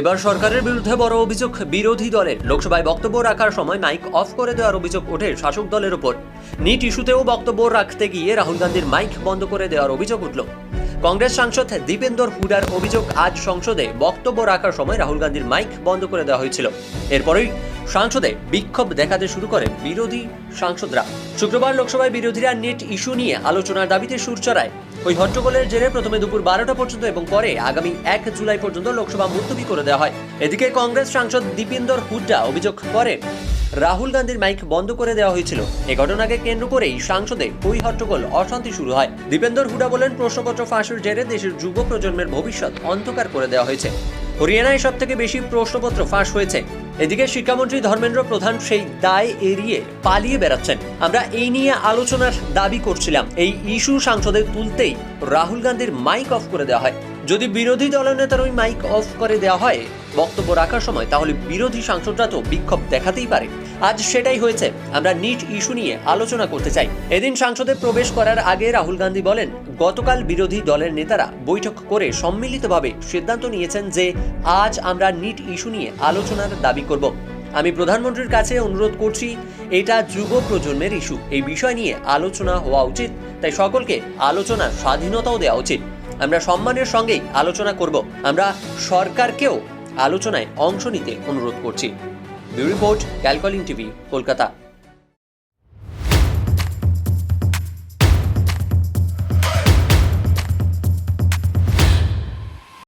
এবার সরকারের বিরুদ্ধে বড় অভিযোগ বিরোধী দলের। লোকসভায় বক্তব্য রাখার সময় মাইক অফ করে দেওয়ার অভিযোগ ওঠে শাসক দলের ওপর নিট ইস্যুতেও বক্তব্য রাখতে গিয়ে রাহুল গান্ধীর মাইক বন্ধ করে দেওয়ার অভিযোগ উঠল। কংগ্রেস সাংসদ দীপেন্দর হুডার অভিযোগ আজ সংসদে বক্তব্য রাখার সময় রাহুল গান্ধীর মাইক বন্ধ করে দেওয়া হয়েছিল। এরপরেই সংসদে বিক্ষোভ দেখাতে শুরু করে বিরোধী সাংসদরা। শুক্রবার লোকসভায় বিরোধীরা নেট ইস্যু নিয়ে আলোচনার দাবিতে সুর চড়ায়। ওই হট্টগোলের জেরে প্রথমে দুপুর বারোটা পর্যন্ত এবং পরে আগামী এক জুলাই পর্যন্ত লোকসভা মুলতবি করে দেওয়া হয়। এদিকে কংগ্রেস সাংসদ দীপেন্দর হুড্ডা অভিযোগ করেন রাহুল গান্ধীর মাইক বন্ধ করে দেওয়া হয়েছিল। এ ঘটনাকে কেন্দ্র করেই সাংসদে ওই হট্টগোল অশান্তি শুরু হয়। দীপেন্দর হুডা বলেন, প্রশ্নপত্র ফাঁসের জেরে দেশের যুব প্রজন্মের ভবিষ্যৎ অন্ধকার করে দেওয়া হয়েছে। হরিয়ানায় সব থেকে বেশি প্রশ্নপত্র ফাঁস হয়েছে। এদিকে শিক্ষামন্ত্রী ধর্মেন্দ্র প্রধান সেই দায় এড়িয়ে পালিয়ে বেড়াচ্ছেন। আমরা এই নিয়ে আলোচনার দাবি করছিলাম। এই ইস্যু সাংসদে তুলতেই রাহুল গান্ধীর মাইক অফ করে দেওয়া হয়। যদি বিরোধী দলনেতার ওই মাইক অফ করে দেওয়া হয়, বক্তব্য রাখার সময়, তাহলে বিরোধী সাংসদরা তো বিক্ষোভ দেখাতেই পারে। আজ সেটাই হয়েছে। আমরা নিট ইস্যু নিয়ে আলোচনা করতে চাই। এদিন সংসদে প্রবেশ করার আগে রাহুল গান্ধী বলেন, গতকাল বিরোধী দলের নেতারা বৈঠক করে সম্মিলিতভাবে সিদ্ধান্ত নিয়েছেন যে আজ আমরা নিট ইস্যু নিয়ে আলোচনার দাবি করব। আমি প্রধানমন্ত্রীর কাছে অনুরোধ করছি, এটা যুব প্রজন্মের ইস্যু। এই বিষয় নিয়ে আলোচনা হওয়া উচিত। তাই সকলকে আলোচনার স্বাধীনতাও দেওয়া উচিত। আমরা সম্মানের সঙ্গেই আলোচনা করব। আমরা সরকারকেও আলোচনায় অংশ নিতে অনুরোধ করছি। রিপোর্ট ক্যালকলিং টিভি, কলকাতা।